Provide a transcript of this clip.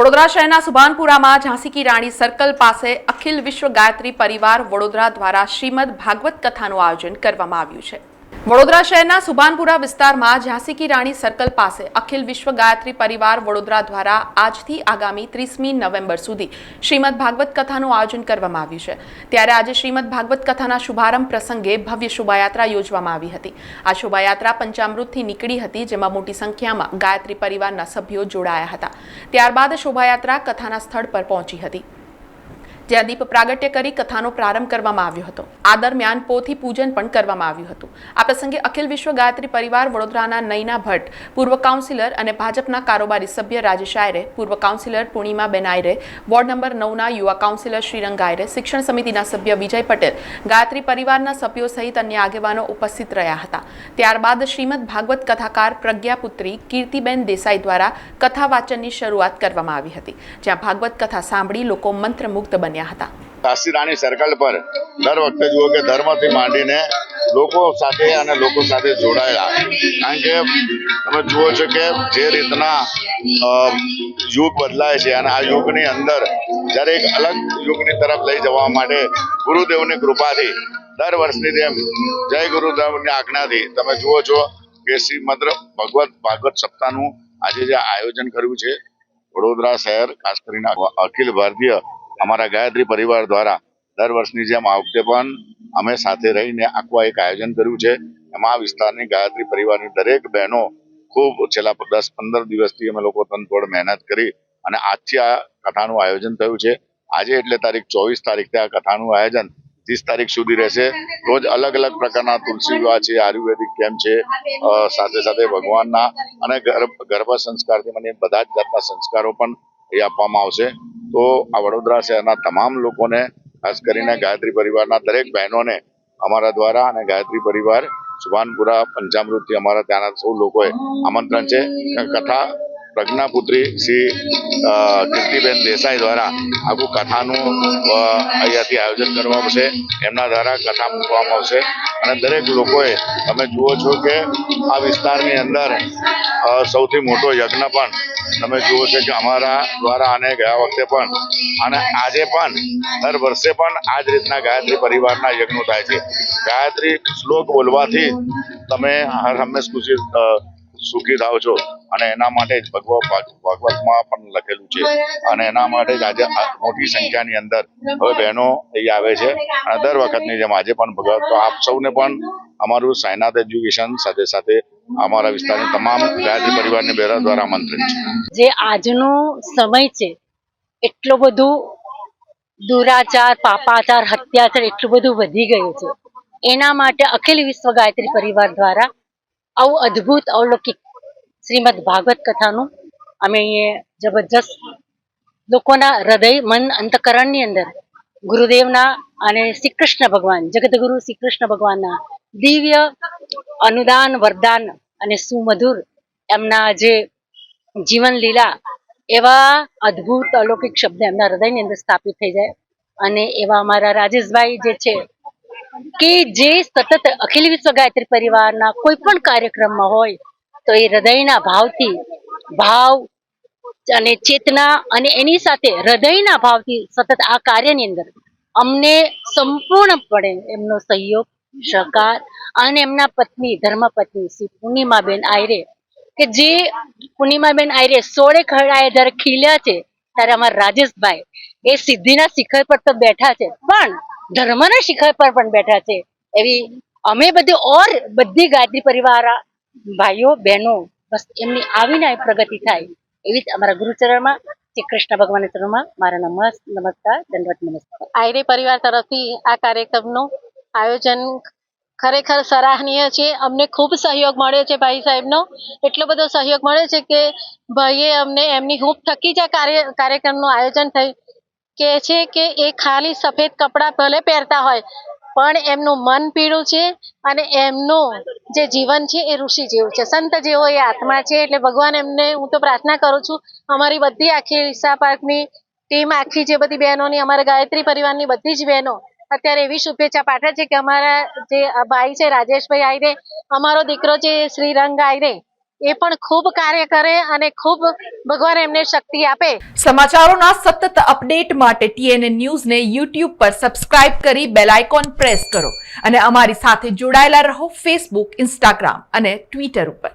વડોદરા શહેરના સુભાનપુરામાં ઝાંસી કી રાણી સર્કલ પાસે અખિલ વિશ્વ ગાયત્રી પરિવાર વડોદરા દ્વારા શ્રીમદ ભાગવત કથાનું આયોજન કરવામાં આવ્યું છે. વડોદરા શહેરના સુભાનપુરા વિસ્તારમાં ઝાંસી કી રાણી સર્કલ પાસે અખિલ વિશ્વ ગાયત્રી પરિવાર વડોદરા દ્વારા આજથી આગામી ત્રીસમી નવેમ્બર સુધી શ્રીમદ ભાગવત કથાનું આયોજન કરવામાં આવ્યું છે. ત્યારે આજે શ્રીમદ ભાગવત કથાના શુભારંભ પ્રસંગે ભવ્ય શોભાયાત્રા યોજવામાં આવી હતી. આ શોભાયાત્રા પંચામૃતથી નીકળી હતી, જેમાં મોટી સંખ્યામાં ગાયત્રી પરિવારના સભ્યો જોડાયા હતા. ત્યારબાદ શોભાયાત્રા કથાના સ્થળ પર પહોંચી હતી. જ્યાં દીપ પ્રાગટ્ય કરી કથાનો પ્રારંભ કરવામાં આવ્યો હતો. આ દરમિયાન પોથી પૂજન પણ કરવામાં આવ્યું હતું. આ પ્રસંગે અખિલ વિશ્વ ગાયત્રી પરિવાર, વડોદરાના નૈના ભટ્ટ, પૂર્વ કાઉન્સિલર અને ભાજપના કારોબારી સભ્ય રાજેશ આયરે, પૂર્વ councillor Purnimaben Ayre, ward number નવના યુવા કાઉન્સિલર શ્રીરંગ આયરે, શિક્ષણ સમિતિના સભ્ય વિજય પટેલ, ગાયત્રી પરિવારના સભ્યો સહિત અન્ય આગેવાનો ઉપસ્થિત રહ્યા હતા. ત્યારબાદ શ્રીમદ ભાગવત કથાકાર પ્રજ્ઞાપુત્રી કીર્તિબેન દેસાઈ દ્વારા કથા વાચનની શરૂઆત કરવામાં આવી હતી. જ્યાં ભાગવત કથા સાંભળી લોકો મંત્રમુગ્ધ બન્યા. હતા. કાશી રાણી સર્કલ પર દર વખતે જુઓ કે ધર્મથી માંડીને લોકો સાથે અને લોકો સાથે જોડાયેલા. કારણ કે તમે જુઓ છો કે જે રીતના યુગ બદલાય છે અને આ યુગની અંદર જ્યારે એક અલગ યુગની તરફ લઈ જવા માટે ગુરુદેવની કૃપાથી દર વર્ષની જેમ જય ગુરુદેવની આજ્ઞાથી તમે જુઓ છો કે શ્રીમદ ભગવત ભાગવત સપ્તાહનું આજે જે આયોજન કર્યું છે, વડોદરા શહેર, ખાસ કરીને અખિલ ભારતીય અમારા ગાયત્રી પરિવાર દ્વારા દર વર્ષની જેમ આ વખતે પણ અમે સાથે રહીને આખું એક આયોજન કર્યું છે. એમાં આ વિસ્તારની ગાયત્રી પરિવારની દરેક બહેનો ખૂબ છેલ્લા દસ, પંદર દિવસથી અમે લોકો તનતોડ મહેનત કરી અને આજથી આ કથાનું આયોજન થયું છે. આજે એટલે તારીખ ચોવીસ તારીખથી આ કથાનું આયોજન ત્રીસ તારીખ સુધી રહેશે. રોજ અલગ અલગ પ્રકારના તુલસી વિવાહ છે, આયુર્વેદિક કેમ્પ છે સાથે સાથે ભગવાનના અને ગર્ભ ગર્ભ સંસ્કારથી મને બધા જ જાતના સંસ્કારો પણ એ આપવામાં આવશે. તો આ વડોદરા શહેરના તમામ લોકોને, ખાસ કરીને ગાયત્રી પરિવારના દરેક બહેનોને અમારા દ્વારા અને ગાયત્રી પરિવાર સુભાનપુરા, પંચામૃતથી અમારા ત્યાંના સૌ લોકોએ આમંત્રણ છે. કથા પ્રજ્ઞાપુત્રી શ્રી કીર્તિબેન દેસાઈ દ્વારા આખું કથાનું અહીંયાથી આયોજન કરવામાં આવશે. એમના દ્વારા કથા મૂકવામાં આવશે. અને દરેક લોકોએ, તમે જુઓ છો કે આ વિસ્તારની અંદર સૌથી મોટો યજ્ઞ પણ તમે જુઓ છો કે અમારા દ્વારા અને ગયા વખતે પણ, અને આજે પણ, દર વર્ષે પણ આ જ રીતના ગાયત્રી પરિવારના યજ્ઞો થાય છે. ગાયત્રી શ્લોક બોલવાથી તમે હર હંમેશ ખુશી સુખી થાવ છો. અને એના માટે જ ભગવત ભાગવતમાં પણ લખેલું છે. અને એના માટે જ આજે મોટી સંખ્યાની અંદર હવે બહેનો એ આવે છે. અને દર વખતની જેમ આજે પણ ભગવત તો આપ સૌને પણ અમારું સાયનાથ એજ્યુકેશન સાથે સાથે અમારા વિસ્તારની તમામ ગાયત્રી પરિવારની બહેરા દ્વારા આમંત્રિત છે. જે આજનો સમય છે, એટલો બધું દુરાચાર, પાપાચાર, હત્યાચાર એટલું બધું વધી ગયું છે. એના માટે અખિલ વિશ્વ ગાયત્રી પરિવાર દ્વારા આવું અદ્ભુત અવલૌકિક શ્રીમદ ભાગવત કથાનું અમે અહીંયા જબરજસ્ત લોકોના હૃદય, મન, અંતકરણની અંદર ગુરુદેવના અને શ્રી કૃષ્ણ ભગવાન જગતગુરુ શ્રી કૃષ્ણ ભગવાનના દિવ્ય અનુદાન, વરદાન અને સુમધુર એમના જે જીવન લીલા એવા અદ્ભુત અલૌકિક શબ્દ એમના હૃદયની અંદર સ્થાપિત થઈ જાય. અને એવા અમારા રાજેશભાઈ જે છે કે જે સતત અખિલ વિશ્વ ગાયત્રી પરિવારના કોઈ પણ કાર્યક્રમમાં હોય, તો એ હૃદયના ભાવથી ભાવ અને ચેતના અને એની સાથે હૃદયના ભાવથી સતત આ કાર્યની અંદર અમને સંપૂર્ણપણે એમનો સહયોગ, સહકાર અને એમના પત્ની ધર્મપત્ની શ્રી પૂર્ણિમાબેન આયરે કે જે પૂર્ણિમાબેન આયરે સોળે ખરડાએ જ્યારે ખીલ્યા છે ત્યારે અમારા રાજેશભાઈ. એ સિદ્ધિના શિખર પર તો બેઠા છે. પણ ધર્મના શિખર પર પણ બેઠા છે. એવી અમે બધી ઓર બધી ગાયત્રી પરિવાર, ભાઈઓ, બહેનો, બસ એમની આવીને આવી પ્રગતિ થાય. એવી જ અમારા ગુરુચરણમાં, શ્રી કૃષ્ણ ભગવાનના ચરણમાં મારા નમસ, નમસ્કાર દંડવત નમસ્કાર. આયરે પરિવાર તરફથી આ કાર્યક્રમનું આયોજન ખરેખર સરાહનીય છે. અમને ખૂબ સહયોગ મળ્યો છે ભાઈ સાહેબનો. એટલો બધો સહયોગ મળ્યો છે કે ભાઈએ અમને એમની હૂંફ થકી જ કાર્યક્રમનું આયોજન થયું. કે છે કે એ ખાલી સફેદ કપડાં ભલે પહેરતા હોય, પણ એમનું મન પીળું છે અને એમનું જે જીવન છે એ ઋષિ જેવું છે. સંત જેવો એ આત્મા છે. એટલે ભગવાન એમને, હું તો પ્રાર્થના કરું છું, અમારી બધી આખી રિક્ષા પાર્કની ટીમ, આખી જે બધી બહેનોની, અમારા ગાયત્રી પરિવારની બધી જ બહેનો અત્યારે એવી શુભેચ્છા પાઠવે છે કે અમારા જે ભાઈ છે, રાજેશભાઈ આયરે અમારો દીકરો છે શ્રીરંગ આયરે એ પણ ખૂબ કાર્ય કરે અને ખૂબ ભગવાન એમને શક્તિ આપે. સમાચારોના સતત અપડેટ માટે ટીએનએ ન્યૂઝને યુટ્યુબ પર સબસ્ક્રાઇબ કરી બેલ આઇકોન પ્રેસ કરો અને અમારી સાથે જોડાયેલા રહો ફેસબુક ઇન્સ્ટાગ્રામ અને ટ્વિટર ઉપર.